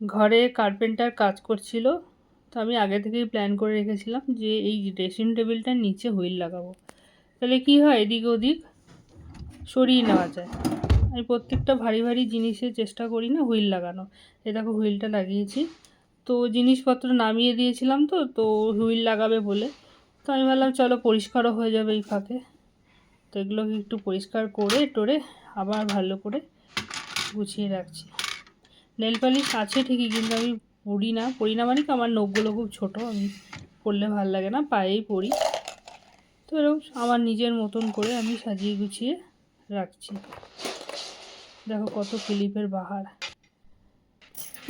ঘরে কার্পেন্টার কাজ করছিল, তো আমি আগে থেকেই প্ল্যান করে রেখেছিলাম যে এই ড্রেসিং টেবিলটার নিচে হুইল লাগাবো। তাহলে কি হয় এদিক ওদিক? সরিয়ে নেওয়া যায়। আমি প্রত্যেকটা ভারী ভারী জিনিসের চেষ্টা করি না হুইল লাগানো। এ দেখো হুইলটা লাগিয়েছি। তো জিনিসপত্র নামিয়ে দিয়েছিলাম তো তো হুইল লাগাবে বলে। তো আমি ভাবলাম চলো পরিষ্কারও হয়ে যাবে এই ফাঁকে। তো এগুলোকে একটু পরিষ্কার করে টোরে আবার ভালো করে গুছিয়ে রাখছি। নেল পালিশ আছে ঠিকই, কিন্তু আমি পরি না। পরি না মানে কি, আমার নখগুলো খুব ছোটো, আমি পরলে ভালো লাগে না, পায়েই পরি তো এরকম আমার নিজের মতন করে আমি সাজিয়ে গুছিয়ে রাখছি। দেখো কত ক্লিপের বাহার।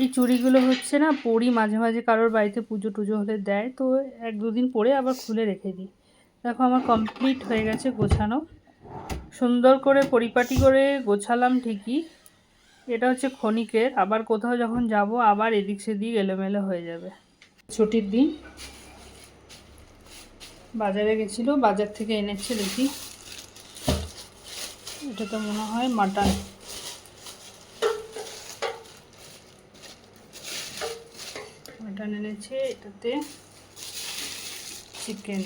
এই চুড়িগুলো হচ্ছে না পরি মাঝে মাঝে কারোর বাড়িতে পুজো টুজো হলে দেয়, তো এক দুদিন পরে আবার খুলে রেখে দিই। দেখো আমার কমপ্লিট হয়ে গেছে গোছানো। সুন্দর করে পরিপাটি করে গোছালাম ঠিকই। এটা হচ্ছে ক্ষণিকের, আবার কোথাও যখন যাব, আবার এদিক সেদিক এলোমেলো হয়ে যাবে। ছুটির দিন। বাজারে গেছিল, বাজার থেকে এনেছে দেখি। এটা তো মনে হয় মাটন। মাটন এনেছে, এটাতে চিকেন।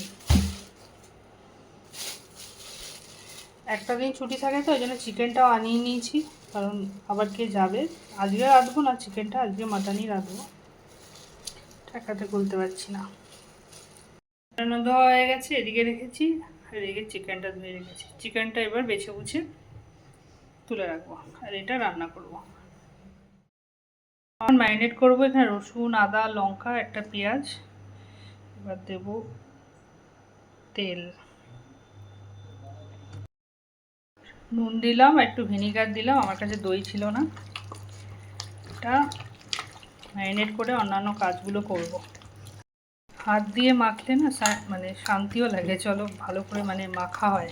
একটা দিন ছুটি থাকে তো, ওই জন্য চিকেনটাও আনিয়ে নিয়েছি, কারণ আবার কে যাবে? আজকে রাঁধবো না, চিকেনটা আজকে মাটনই রাঁধবো। টাকাতে খুলতে পারছি না। ধোয়া হয়ে গেছে, এদিকে রেখেছি, আর এদিকে চিকেনটা ধুয়ে রেখেছি। চিকেনটা এবার বেছে বুছে তুলে রাখব, আর এটা রান্না করব। এখন ম্যারিনেট করব এখানে রসুন, আদা, লঙ্কা, একটা পেঁয়াজ, এবার দেবো তেল। নুন দিলাম, একটু ভিনিগার দিলাম, আমার কাছে দই ছিল না। এটা ম্যারিনেট করে অন্যান্য কাজগুলো করব। হাত দিয়ে মাখলে না মানে শান্তিও লাগে, চলো ভালো করে মানে মাখা হয়।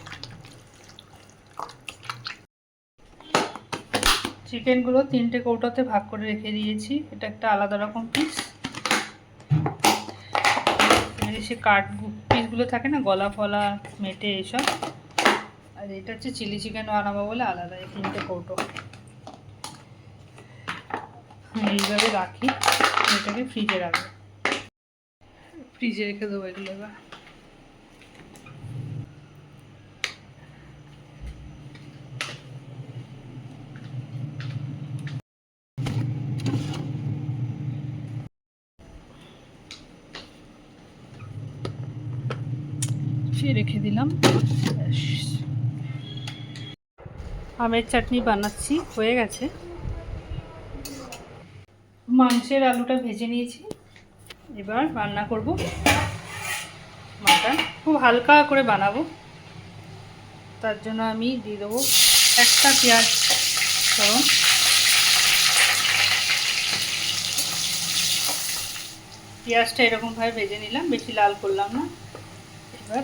চিকেনগুলো তিনটে কৌটোতে ভাগ করে রেখে দিয়েছি, এটা একটা আলাদা রকম পিস সে কাঠ পিসগুলো থাকে না, গলা ফলা, মেটে এইসব আর এটা হচ্ছে চিলি চিকেন বানাবো বলে আলাদা এই তিনটে কৌটো। এইভাবে রাখি, এটাকে ফ্রিজে রাখব। ফ্রিজে রেখে দেবো এগুলো রেখে দিলাম। আমের চাটনি বানাচ্ছি, হয়ে গেছে। মাংসের আলুটা ভেজে নিয়েছি। এবার রান্না করব মাটন। খুব হালকা করে বানাবো। তার জন্য আমি দিয়ে দেবো একটা পেঁয়াজ ফোড়ন পেঁয়াজটা এরকমভাবে ভেজে নিলাম, বেশি লাল করলাম না। এবার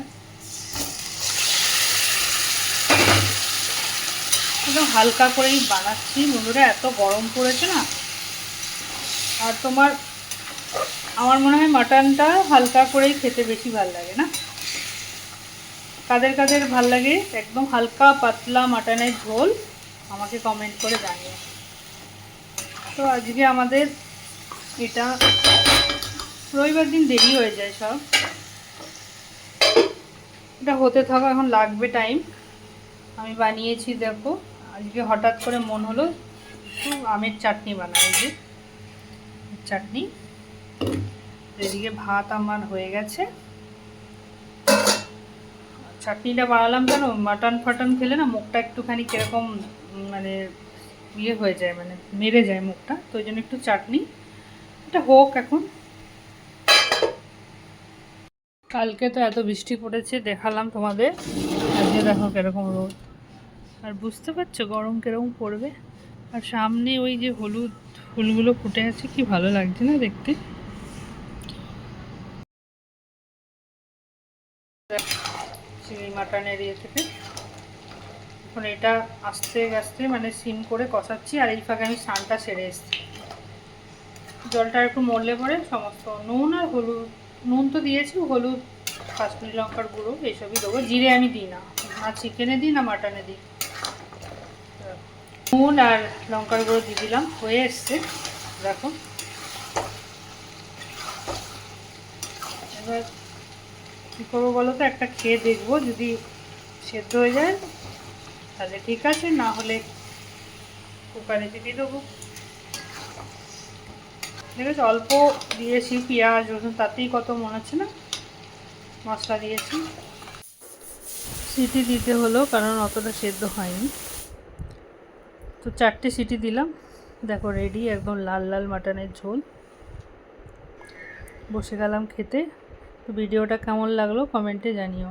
একদম হালকা করেই বানাচ্ছি। বন্ধুরা এত গরম পড়েছে না। আর তোমার, আমার মনে হয় মাটনটা হালকা করেই খেতে বেশি ভালো লাগে না? কাদের কাদের ভালো লাগে? একদম হালকা পাতলা মাটনের ঝোল আমাকে কমেন্ট করে জানিয়ে তো আজকে আমাদের এটা রবিবার দিন দেরি হয়ে যায় সব। এটা হতে থাকা এখন লাগবে টাইম আমি বানিয়েছি, দেখো। আজকে হঠাৎ করে মন হলো, একটু আমের চাটনি বানাই যে। চাটনি। এদিকে ভাত আমার হয়ে গেছে। চাটনিটা বানালাম কেন? মাটন ফাটন খেলে না মুখটা একটুখানি কীরকম মানে ইয়ে হয়ে যায় মানে মেরে যায় মুখটা। তো ওই জন্য একটু চাটনি। এটা হোক এখন। কালকে তো এত বৃষ্টি পড়েছে, দেখালাম তোমাদের। আজকে দেখো কীরকম রোদ। আর বুঝতে পারছ গরম কীরকম পড়বে? আর সামনে ওই যে হলুদ ফুলগুলো ফুটে আছে, কি ভালো লাগছে না দেখতে? চিনি মাটনের ইয়ে থেকে। এখন এটা আস্তে আস্তে মানে সিম করে কষাচ্ছি, আর এই ফাঁকে আমি স্নানটা সেরে এসেছি। জলটা একটু মরলে পরে সমস্ত নুন আর হলুদ, নুন তো দিয়েছি, হলুদ, কাশ্মীরি লঙ্কার গুঁড়ো, এইসবই দেবো। জিরে আমি দিই না না চিকেনে দিই, না মাটনে দিই। নুন আর লঙ্কার গুঁড়ো দিয়ে দিলাম, হয়ে এসছে। দেখো। এবার কী করব বলো তো? একটা খেয়ে দেখব, যদি সেদ্ধ হয়ে যায়, তাহলে ঠিক আছে, না হলে কুকারে দিয়ে দেবো। আছে, অল্প দিয়েছি, পেঁয়াজ, রসুন, তাতেই কত মনে হচ্ছে না? মশলা দিয়েছি। সিটি দিতে হলো, কারণ অতটা সেদ্ধ হয়নি। তো চারটে সিটি দিলাম। দেখো রেডি একদম লাল লাল মাটনের ঝোল। বসে গেলাম খেতে। তো ভিডিওটা কেমন লাগল কমেন্টে জানিও।